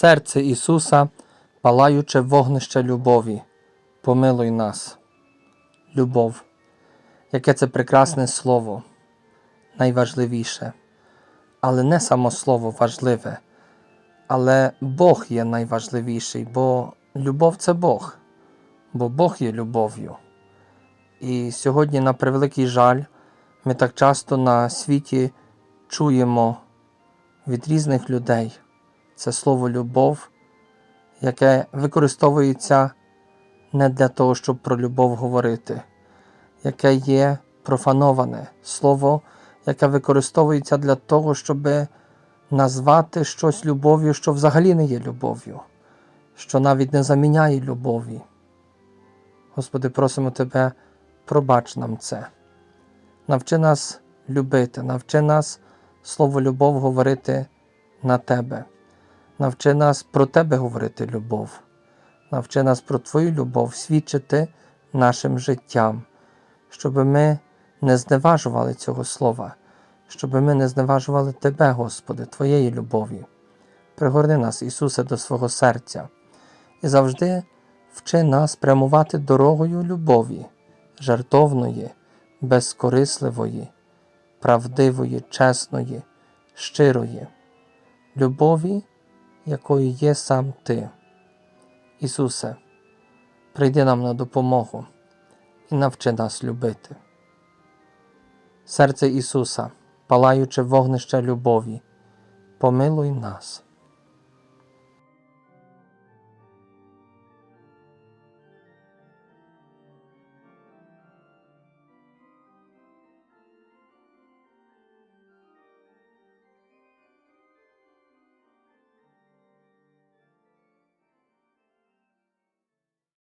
Серце Ісуса, палаюче вогнище любові, помилуй нас. Любов, яке це прекрасне слово, найважливіше. Але не само слово важливе, але Бог є найважливіший, бо любов це Бог, бо Бог є любов'ю. І сьогодні, на превеликий жаль, ми так часто на світі чуємо від різних людей це слово любов, яке використовується не для того, щоб про любов говорити, яке є профановане слово, яке використовується для того, щоб назвати щось любов'ю, що взагалі не є любов'ю, що навіть не заміняє любові. Господи, просимо Тебе, пробач нам це. Навчи нас любити, навчи нас слово любов говорити на Тебе. Навчи нас про Тебе говорити любов. Навчи нас про Твою любов свідчити нашим життям, щоб ми не зневажували цього слова, щоб ми не зневажували Тебе, Господи, Твоєї любові. Пригорни нас, Ісусе, до свого серця і завжди вчи нас прямувати дорогою любові, жартовної, безкорисливої, правдивої, чесної, щирої, любові, якою є сам Ти. Ісусе, прийди нам на допомогу і навчи нас любити. Серце Ісуса, палаюче вогнище любові, помилуй нас.